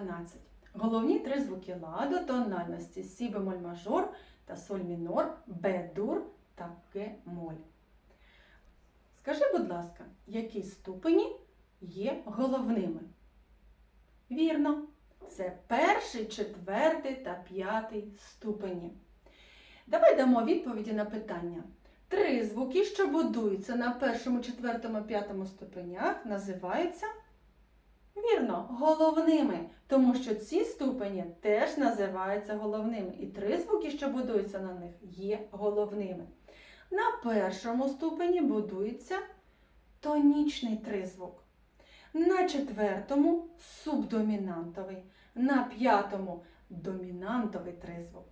12. Головні три звуки ладу тональності сі бемоль мажор та соль мінор, бе дур та ге моль. Скажи, будь ласка, які ступені є головними? Вірно, це перший, четвертий та п'ятий ступені. Давай дамо відповіді на питання. Три звуки, що будуються на першому, четвертому, п'ятому ступенях, називаються вірно, головними, тому що ці ступені теж називаються головними. І три звуки, що будуються на них, є головними. На першому ступені будується тонічний тризвук. На четвертому субдомінантовий, на п'ятому домінантовий тризвук.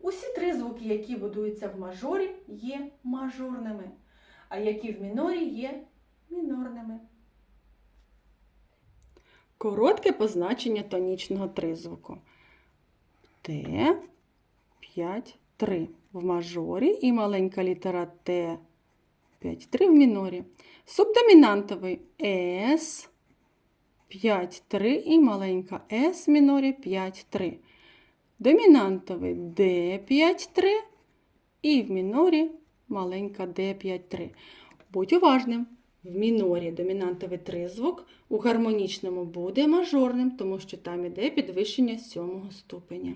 Усі три звуки, які будуються в мажорі, є мажорними, а які в мінорі є мінорними. Коротке позначення тонічного тризвуку. Т, 5, 3 в мажорі і маленька літера Т, 5, 3 в мінорі. Субдомінантовий С, 5, 3 і маленька С в мінорі 5, 3. Домінантовий D5-3 і в мінорі маленька D5-3. Будь уважним. В мінорі домінантовий тризвук, у гармонічному буде мажорним, тому що там іде підвищення сьомого ступеня.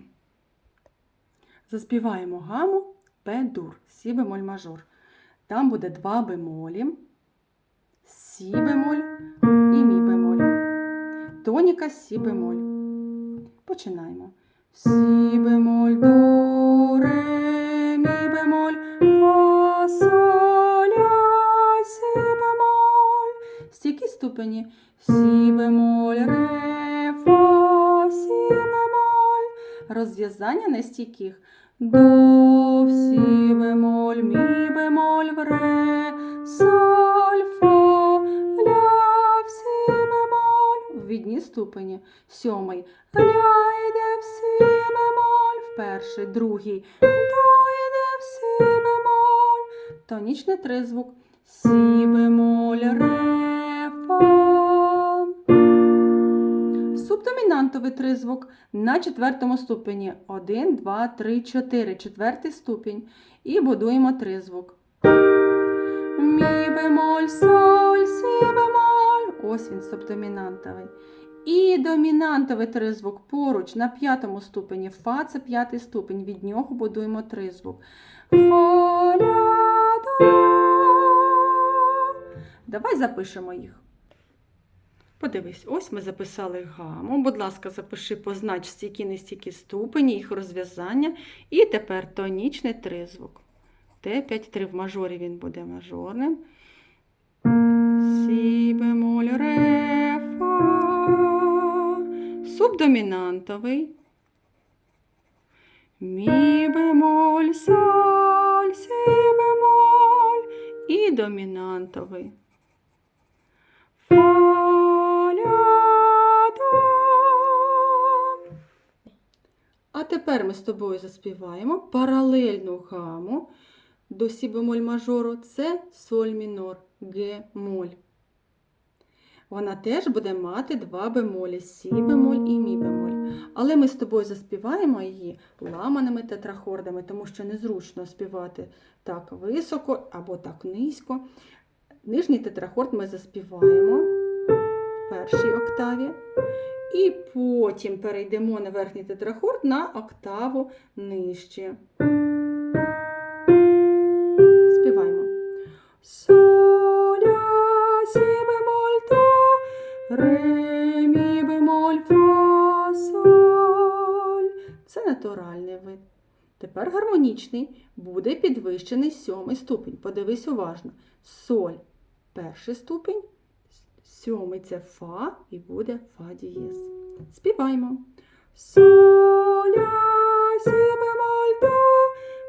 Заспіваємо гаму П-дур, сі бемоль мажор. Там буде два бемолі, сі бемоль і мі бемоль. Тоніка сі бемоль. Починаємо. Сі бемоль, до, ре, мі бемоль, фа, соль, ступені. Сі бемоль, ре, фа, сі бемоль. Розв'язання нестійких. До, сі бемоль, мі бемоль, ре, соль, фа, ля, сі бемоль. В відні ступені. Сьомий. Ля йде в сі бемоль, в перший, другий. До йде в сі бемоль. Тонічний тризвук. Сі бемоль, ре, Субдомінантовий тризвук на четвертому ступені. 1, 2, 3, 4. Четвертий ступінь. І будуємо тризвук. Мі бемоль, соль, сі бемоль. Ось він субдомінантовий. І домінантовий тризвук поруч на п'ятому ступені. Фа це п'ятий ступень. Від нього будуємо тризвук. Фа, ля, до. Давай запишемо їх. Подивись, ось ми записали гаму. Будь ласка, запиши познач не стільки ступені, їх розв'язання. І тепер тонічний тризвук. Т5-3 в мажорі він буде мажорним. Сі бемоль, ре, фа. Субдомінантовий. Мі бемоль, соль, сі бемоль. І домінантовий. А тепер ми з тобою заспіваємо паралельну гаму до сі бемоль мажору. Це соль мінор, ге моль. Вона теж буде мати два бемолі сі бемоль і мі бемоль. Але ми з тобою заспіваємо її ламаними тетрахордами, тому що незручно співати так високо або так низько. Нижній тетрахорд ми заспіваємо в першій октаві. І потім перейдемо на верхній тетрахорд на октаву нижче. Співаємо. Соля, сі бемоль, до, ре, мі бемоль, фа, соль. Це натуральний вид. Тепер гармонічний буде підвищений сьомий ступінь. Подивись уважно. Соль перший ступінь, сьомий це фа і буде фа дієз. Співаємо. Соля, сі бемоль, до,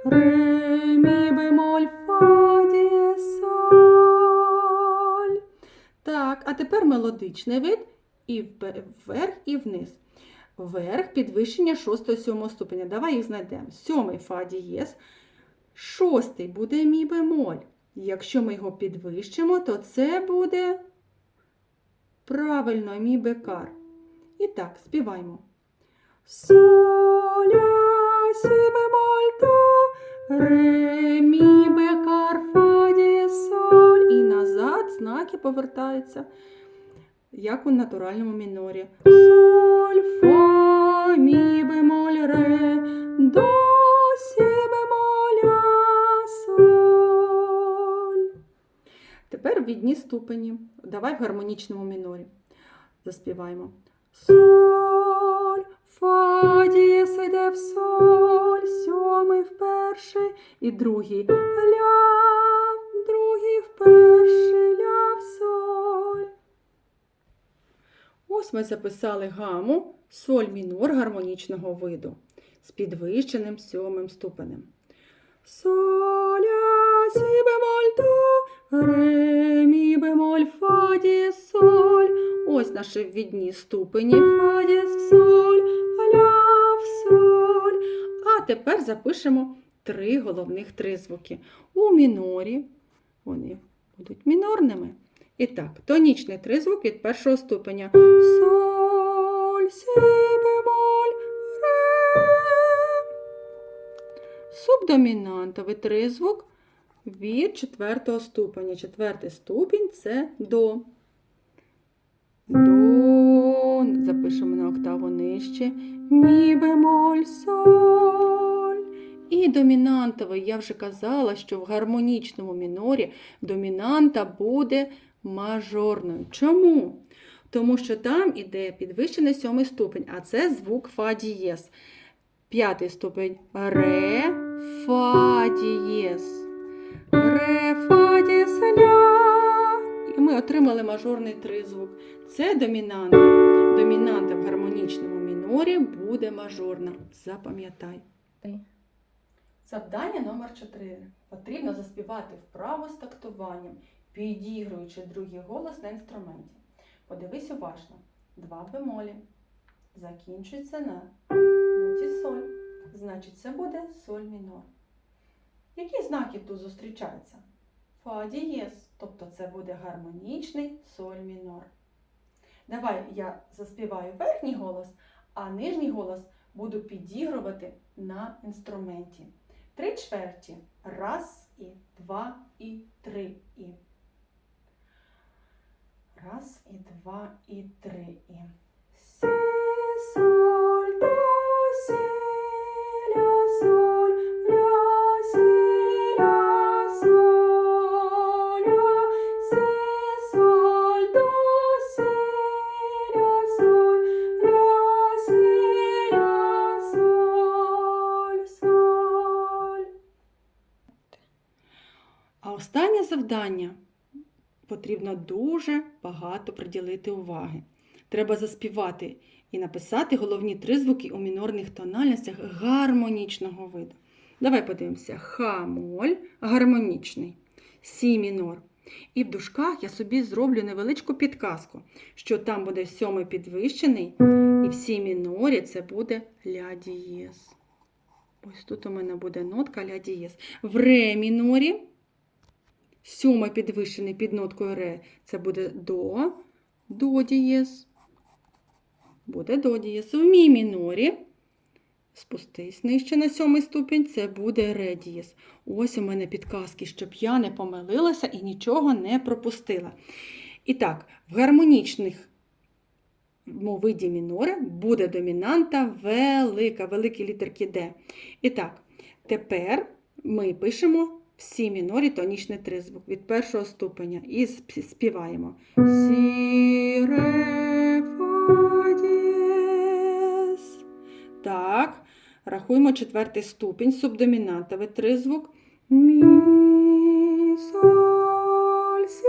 ре, мі бемоль, фа дієз, соль. Так, а тепер мелодичний вид і вверх, і вниз. Вверх підвищення 6-7 ступеня. Давай їх знайдемо. Сьомий фа дієз. Шостий буде мі бемоль. Якщо ми його підвищимо, то це буде правильно мі бекар. І так, співаємо. Соль, ля, сі, бемоль, до, ре, мі, бе, кар, фа, ді, соль. І назад знаки повертаються, як у натуральному мінорі. Соль, фа, мі, бемоль, ре, до, Тепер ступені. Давай в гармонічному мінорі. Заспіваємо. Соль, фа, дієс йде в соль, сьомий в перший і другий ля, другий в перший ля в соль. Ось ми записали гаму соль мінор гармонічного виду з підвищеним сьомим ступенем. Соль, ля, сі бемоль, до, ре, мі бемоль, фа, дієс, соль. Ось наші відні ступені фа дієс соль, ля соль. А тепер запишемо три головних тризвуки. У мінорі вони будуть мінорними. І так, тонічний тризвук від першого ступеня. Соль, сі, бемоль, ре. Субдомінантовий тризвук від четвертого ступеня. Четвертий ступінь це до. До. Запишемо на октаву нижче. Мі бемоль соль. І домінантовий. Я вже казала, що в гармонічному мінорі домінанта буде мажорною. Чому? Тому що там іде підвищений сьомий ступень, а це звук фа дієс. П'ятий ступень ре, фа дієс. Ре, фа ля. І ми отримали мажорний тризвук. Це домінанта. Домінанта в гармонічному мінорі буде мажорна. Запам'ятай. Завдання номер 4. Потрібно заспівати вправо з тактуванням, підігруючи другий голос на інструменті. Подивись уважно. Два бемолі. Закінчується на ноті соль. Значить, це буде соль мінор. Які знаки тут зустрічаються? Фа дієс, тобто це буде гармонічний соль мінор. Давай я заспіваю верхній голос, а нижній голос буду підігрувати на інструменті. Три чверті. Раз і два і три і. Раз і два і три і. Сі, соль, завдання потрібно дуже багато приділити уваги. Треба заспівати і написати головні тризвуки у мінорних тональностях гармонічного виду. Давай подивимося: Ха-моль гармонічний, Сі мінор. І в дужках я собі зроблю невеличку підказку, що там буде сьомий підвищений, і в сі мінорі це буде ля дієс. Ось тут у мене буде нотка ля дієс. В ре мінорі сьомий підвищений під ноткою ре це буде до, до дієс. Буде до дієс. В мі мінорі. Спустись нижче на сьомий ступінь, це буде ре дієс. Ось у мене підказки, щоб я не помилилася і нічого не пропустила. І так, в гармонічних му виді мінора буде домінанта велика, великі літерки Д. І так, тепер ми пишемо в сі мінорі тонічний тризвук від першого ступеня і співаємо. Сі, ре, фа, дієс. Так, рахуємо четвертий ступінь, субдомінантовий тризвук. Мі, соль, сі.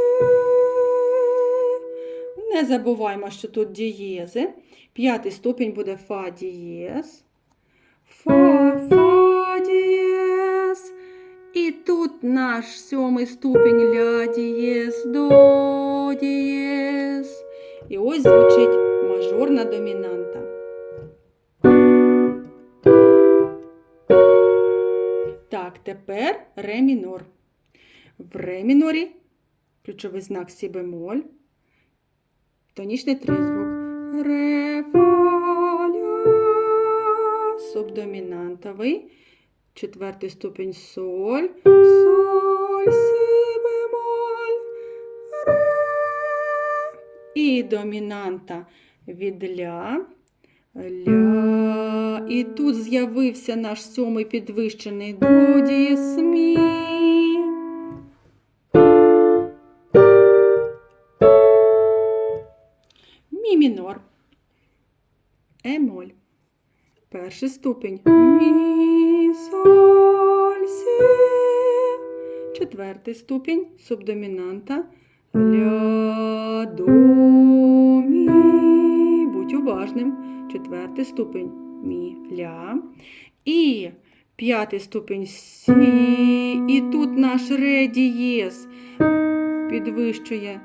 Не забуваємо, що тут дієзи. П'ятий ступінь буде фа дієз. Фа, фа тут наш сьомий ступінь ля дієс, до дієс. І ось звучить мажорна домінанта. Так, тепер ре мінор. В ре мінорі ключовий знак сі бемоль, тонічний тризвук. Ре, фа, ля, субдомінантовий четвертий ступінь соль, соль, сі бемоль, ре. І домінанта від ля, ля. І тут з'явився наш сьомий підвищений до дієс мі. Мі мінор. Емоль. Перший ступінь. Мі, Четвертий ступінь субдомінанта. Ля, до, мі. Будь уважним. Четвертий ступінь мі, ля. І п'ятий ступінь сі. І тут наш ре дієс підвищує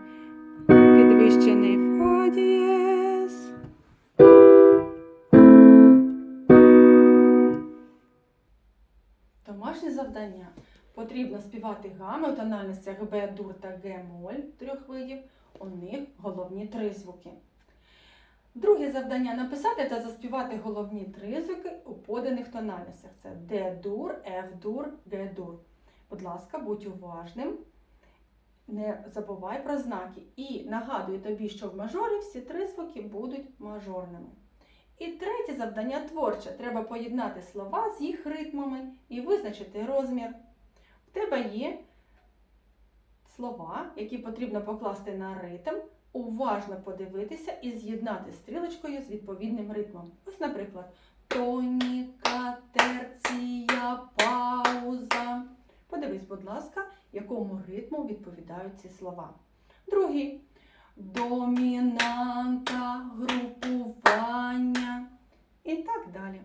підвищений фа дієс. Домашнє завдання. Потрібно співати гами у тональностях Б, дур та Г моль трьох видів. У них головні три звуки. Друге завдання написати та заспівати головні три звуки у поданих тональностях. Це Д дур, Ф дур, Г дур. Будь ласка, будь уважним. Не забувай про знаки. І нагадую тобі, що в мажорі всі три звуки будуть мажорними. І третє завдання творче. Треба поєднати слова з їх ритмами і визначити розмір. В тебе є слова, які потрібно покласти на ритм, уважно подивитися і з'єднати стрілочкою з відповідним ритмом. Ось, наприклад, тоніка, терція, пауза. Подивись, будь ласка, якому ритму відповідають ці слова. Другий домінанта, групування і так далі.